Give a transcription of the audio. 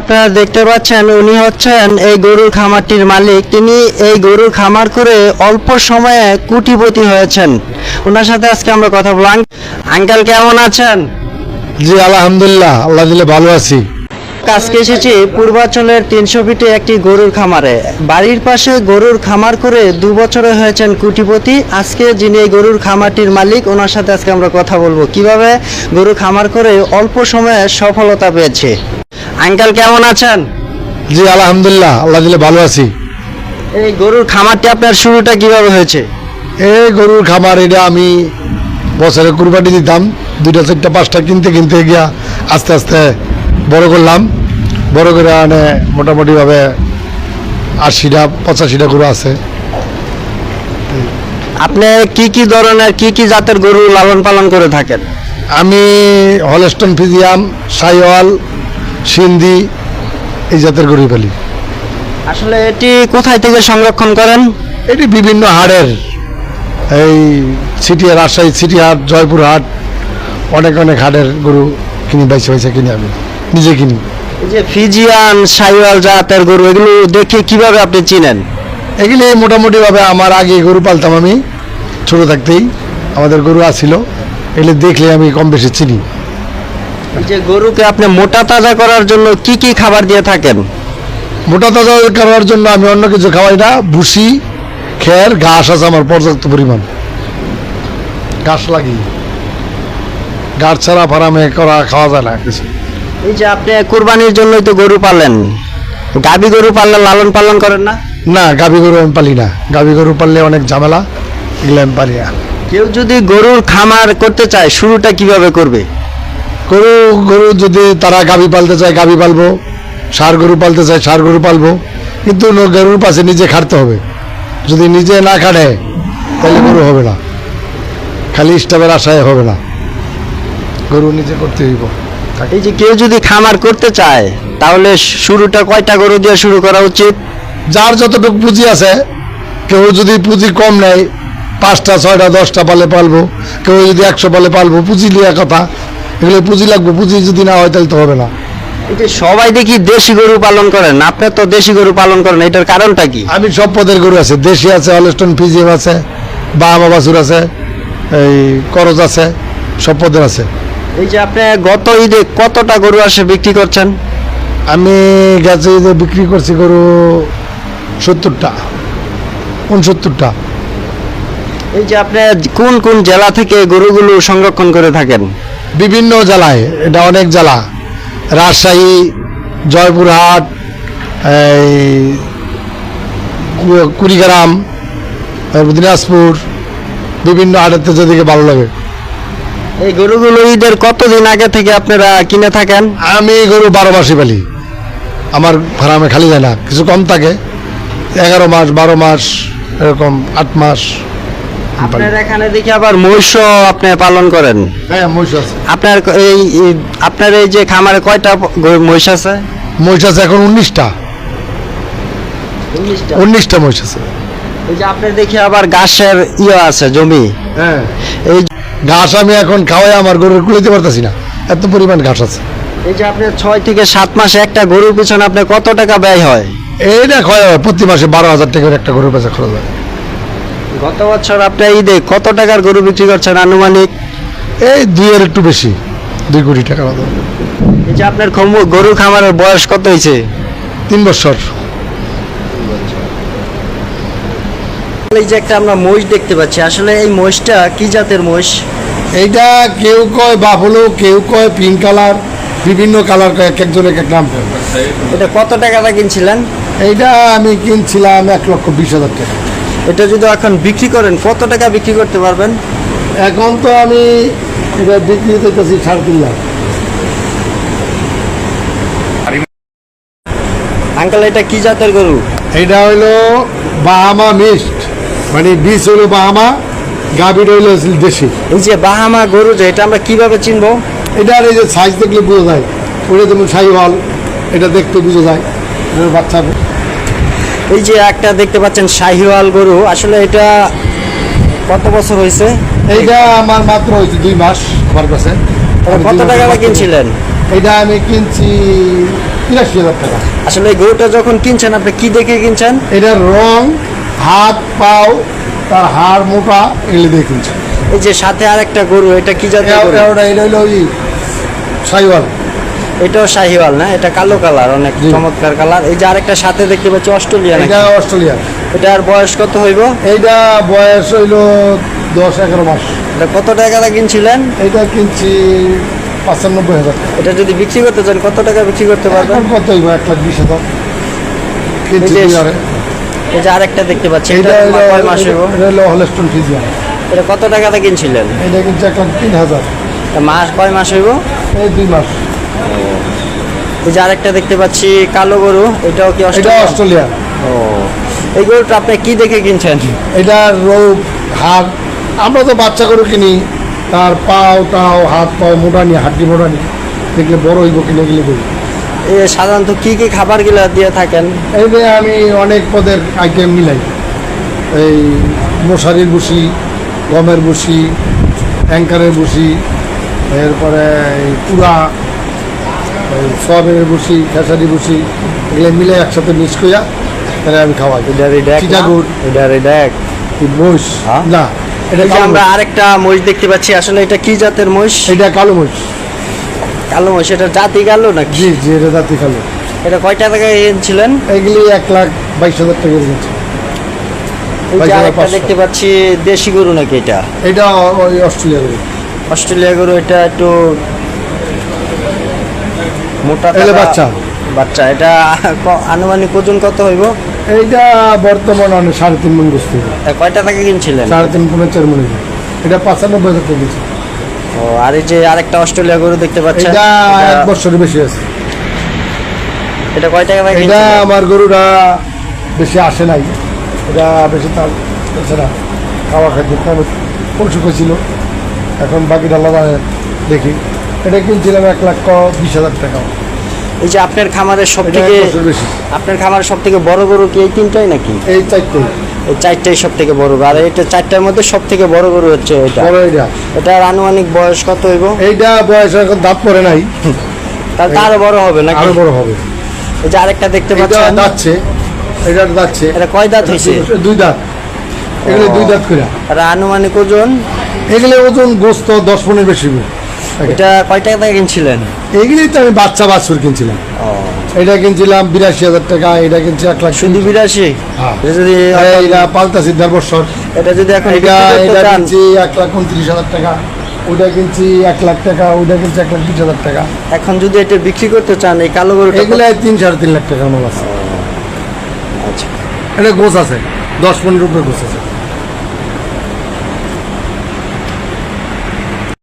আপনারা দেখতে পাচ্ছেন উনি হচ্ছেন এই গরুর খামারটির মালিক। তিনি এই গরুর খামার করে অল্প সময়ে কোটিপতি হয়েছেন। ওনার সাথে আজকে আমরা কথা বললাম আঙ্কেল কেমন আছেন? জি আলহামদুলিল্লাহ আল্লাহ দিলে ভালো আছি। আজকে এসেছি পূর্বাঞ্চলের তিনশো ফিটে একটি গরুর খামারে। বাড়ির পাশে গরুর খামার করে দু বছরে হয়েছেন কোটিপতি। আজকে যিনি এই গরুর খামারটির মালিক ওনার সাথে আজকে আমরা কথা বলব। কীভাবে গরু খামার করে অল্প সময়ে সফলতা পেয়েছে? আঙ্কেল কেমন আছেন? জি আলহামদুলিল্লাহ আল্লাহ দিলে ভালো আছি। এই গরুর খামারটি আপনার শুরুটা কীভাবে হয়েছে? এই গরুর খামার এটা আমি বছরে কুরবানি দিতাম দুইটা চারটা পাঁচটা কিনতে কিনতে গিয়া আস্তে আস্তে বড় করলাম। বড় করে মানে মোটামুটিভাবে আশিটা পঁচাশিটা গরু আছে। আপনি কি কি ধরনের কি কি জাতের গরু লালন পালন করে থাকেন? আমি হলস্টন ফিজিয়াম সাইওয়াল সিন্ধি এই জাতের গরু পালি। আসলে এটি কোথায় থেকে সংরক্ষণ করেন? এটি বিভিন্ন হাটের এই সিটি রাজশাহী সিটি হাট জয়পুর হাট অনেক অনেক হাটের গরু কিনি বাইছে বাইছে কিনি আমি নিজে কিনি। যে ফিজিয়ান সাইওয়াল জাতের গরু এগুলো দেখে কীভাবে আপনি চিনেন? এগুলি মোটামুটিভাবে আমার আগে গরু পালতাম আমি ছোটো থাকতেই আমাদের গরু আসছিল এগুলি দেখলে আমি কম বেশি চিনি। যে গরুকে আপনি মোটা তাজা করার জন্য কি কি খাবার দিয়ে থাকেন? মোটা তাজা করার জন্য আমি অন্য কিছু খাওয়াই না ভুসি খের ঘাস আছে আমার পর্যাপ্ত পরিমাণ। ঘাস লাগি। ঘাস ছাড়া ফার্মে করা খাওয়া যায় না কিছু। এই যে আপনি কুরবানির জন্যই তো গরু পালেন গাবি গরু পাললে লালন পালন করেন না? না গাভী গরু আমি পালি না। গাভী গরু পাললে অনেক ঝামেলা এগুলো আমি পালি না। কেউ যদি গরুর খামার করতে চায় শুরুটা কীভাবে করবে? গরু গরু যদি তারা গাভী পালতে চায় গাভী পালবো। সার গরু পালতে চায় সার গরু পালবো। কিন্তু গরুর পাশে নিজে খাটতে হবে। যদি নিজে না খাটে তাহলে গরু হবে না। খালি স্টাফের আশায় হবে না। গরু নিজে করতে হইব। এই যে কেউ যদি খামার করতে চায় তাহলে শুরুটা কয়টা গরু দিয়ে শুরু করা উচিত? যার যতটুকু পুঁজি আছে কেউ যদি পুঁজি কম নেয় পাঁচটা ছয়টা দশটা পালে পালবো। কেউ যদি একশো পালে পালবো পুঁজি লিয়া কথা এগুলো পুঁজি লাগবে পুঁজি যদি না হয় তাহলে তো হবে না। সবাই দেখি দেশি গরু পালন করেন আপনি তো দেশি গরু পালন করেন এটার কারণটা কি? আমি সব পদের গরু আছে দেশি আছে হলস্টন ফিজিয়াম আছে বাহামা বাছুর আছে এই করজ আছে সব পদের আছে। এই যে আপনি গত ঈদে কতটা গরু আসে বিক্রি করছেন? আমি গেছে ঈদে বিক্রি করছি গরু সত্তরটা উনসত্তরটা। এই যে আপনি কোন কোন জেলা থেকে গরুগুলো সংরক্ষণ করে থাকেন? বিভিন্ন জেলায় এটা অনেক জেলা। রাজশাহী জয়পুরহাট এই কুড়িগ্রাম দিনাজপুর বিভিন্ন হাটের যেদিকে ভালো লাগে। এই গরুগুলো ঈদের কতদিন আগে থেকে আপনারা কিনে থাকেন? আমি গরু বারো মাসই পালি। আমার ফার্মে খালি যায় না কিছু কম থাকে। এগারো মাস বারো মাস এরকম আট মাস। আপনার এখানে দেখি আবার মহিষ আপনি পালন করেন? হ্যাঁ মহিষ আছে। আপনার এই এই- আপনার এই যে খামারে কয়টা মহিষ আছে? মহিষ আছে এখন উনিশটা। উনিশটা? মহিষ আছে। এই যে দেখি আবার ঘাসের ইয়ে আছে জমি। হ্যাঁ। এই ঘাস আমি এখন খাওয়াই আমার গরুর কুলাইতে পারতেছি না। এত পরিমাণ ঘাস আছে। এই যে আপনার ছয় থেকে সাত মাসে একটা গরুর পিছনে আপনার কত টাকা ব্যয় হয়? এইটা খাওয়া হয় প্রতি মাসে বারো হাজার টাকার একটা গরুর খরচ হয়। গত বছর আপনার ঈদে কত টাকার গরু বিক্রি করছেন আনুমানিক? এই দুই দুইয়ের একটু বেশি দুই কোটি টাকার মতো। এই যে আপনার খম- গরু খামারের বয়স কত হয়েছে? তিন বছর। এই যে একটা আমরা মহিষ দেখতে পাচ্ছি আসলে এই মহিষটা কি জাতের মহিষ? এইটা কেউ কয় বাফলো কেউ কয় পিঙ্ক কালার বিভিন্ন কালার কয় এক একজন এক এক নাম। এটা কত টাকাটা কিনছিলেন? এইটা আমি কিনছিলাম এক লক্ষ বিশ হাজার টাকা। এটা যদি এখন বিক্রি করেন কত টাকা বিক্রি করতে পারবেন? এখন তো আমি এটা বিক্রি করতেছি সাড়ে তিন লাখ। আঙ্কেল এটা কি জাতের গরু? এইটা হইল বাহামা মিক্সড মানে বীজ হইল বাহামা গাভীর হইল দেশি। এই যে বাহামা গরু যে এটা আমরা কীভাবে চিনবো? এটার এই যে সাইজ দেখলে বোঝা যায়। ওটা যেমন সাইওয়াল এটা দেখতে বোঝা যায়। বাচ্চা এই যে একটা দেখতে পাচ্ছেন শাহিওয়াল গরু আসলে এটা কত বছর হয়েছে? এইটা আমার মাত্র হয়েছে দুই মাস আমার কাছে। কত টাকা কিনছিলেন? এটা আমি কিনছি তিরাশি হাজার টাকা। আসলে এই গরুটা যখন কিনছেন আপনি কি দেখে কিনছেন? এটার রং হাত পাও তার হাড় মোটা এগুলি দিয়ে কিনছেন এই যে সাথে আরেকটা গরু এটা কি গরু? এটা হলো ওই সাইওয়াল এটাও শাহিওয়াল না? এটা কালো কালার অনেক চমৎকার কালার। এই যে আরেকটা সাথে দেখতে পাচ্ছি অস্ট্রেলিয়া নাকি? এটা অস্ট্রেলিয়ার এটার বয়স কত হইব? এইটা বয়স হইল দশ এগারো মাস। এটা কত টাকা কিনছিলেন? এটা কিনছি পঁচানব্বই হাজার। এটা যদি বিক্রি করতে চান কত টাকা বিক্রি করতে পারবেন? কত হইব? এক লাখ বিশ হাজার। এই যে- আরেকটা দেখতে পাচ্ছি এটা কয় মাস হইব? এটা হলো হলেস্টন ফিজিয়ান। এটা কত টাকা দিয়ে কিনছিলেন? এটা কিনছি এক লাখ তিন হাজার। মাস কয় মাস হইব? এই দুই মাস। এই যে আরেকটা দেখতে পাচ্ছি কালো গরু এটাও কি অস্ট্রেলিয়া ও এই গরুটা আপনি কি দেখে কিনছেন? এটা রোগ হাড় আমরা তো বাচ্চা গরু কিনি তার পাও টাও হাত পাও মোটা নিয়ে হাড্ডি মোটা নিয়ে দেখলে বড় হইব কিনে গেলে করি এ সাধারণত কি কি খাবারগুলা দিয়ে থাকেন? এই যে আমি অনেক পদের আইটেম মিলাই। এই মশারির বসি গমের বসি অ্যাঙ্কারের বসি এরপরে এই পুরা সয়াবিনের বসি খেসারি বসি এগুলো মিলে একসাথে মিক্স করিয়া তাহলে আমি খাওয়াই। চিটাগুড়। এই দেখ। এই মহিষ? হ্যাঁ? না এটা আমরা আরেকটা মহিষ দেখতে পাচ্ছি আসলে এটা কি জাতের মহিষ? এটা কালো মহিষ। কালো মহিষ এটা জাতি কালো নাকি? জি জি এটা জাতি কালো। এটা কয়টা টাকায় কিনছিলেন এগুলি এক লাখ বাইশ হাজার টাকা পাঁচশো। দেখতে পাচ্ছি দেশি গরু নাকি এটা? এটা অস্ট্রেলিয়া গরু। অস্ট্রেলিয়া গরু এটা একটু মোটা এলে বাচ্চা। বাচ্চা এটা আনুমানিক ওজন কত হইব? এইটা বর্তমান অনেক সাড়ে তিন মন বসতে। কয়টা টাকা কিনছিলেন? সাড়ে তিন পনেরো চার মনে এটা পঁচানব্বই হাজার টাকা দিয়েছে ও আর এই যে আরেকটা অস্ট্রেলিয়া গরু দেখতে পাচ্ছেন এটা এক বছরের বেশি আছে। এটা কয় টাকা দিয়ে এটা আমার গরুটা বেশি আসে নাই। এটা বেশি তার এছাড়া খাওয়া খাদ্য কম পশু ছিল। এখন বাকিটা আলাদা দেখি। এটা কিনছিলাম এক লাখ বিশ হাজার টাকা। এই যে আপনার খামারের সব থেকে আপনার খামারের সব থেকে বড় গরু কি এই তিনটাই নাকি? এই চারটে এই চারটাই সব থেকে বড় গরু। আর এটা চারটার মধ্যে সব থেকে বড় গরু হচ্ছে এটা। বড় এইটা এটার আনুমানিক বয়স কত হইব? এইটা বয়স এখন দাঁত পরে নাই। তার আরও বড় হবে নাকি? আরও বড় হবে। এই যে আরেকটা দেখতে এটা পাচ্ছেন। যাচ্ছে এটা যাচ্ছে এটা কয় দাঁত হয়েছে দুই দাঁত। এগুলো দুই দাঁত করে আর আনুমানিক ওজন? এগুলো ওজন গোস্ত দশ পনেরো বেশি হবে। এটা কয় টাকা দিয়ে কিনছিলেন? এগুলোই তো আমি বাচ্চা বাছুর কিনছিলাম। এটা কিনছিলাম বিরাশি হাজার টাকা এটা কিনছি এক লাখ শুধু বিরাশি। হ্যাঁ। যদি এটা পাল্টাছি দেড় বছর এটা যদি এখন এটা এটা কিনছি এক লাখ উনত্রিশ হাজার টাকা ওইটা কিনছি এক লাখ টাকা ওইটা কিনছি এক লাখ বিশ হাজার টাকা। এখন যদি এটা বিক্রি করতে চান এই কালো গরুটা এগুলো তিন সাড়ে তিন লাখ টাকার মাল আছে। আচ্ছা। এটা গোছ আছে দশ পনেরো উপরে গোছ আছে।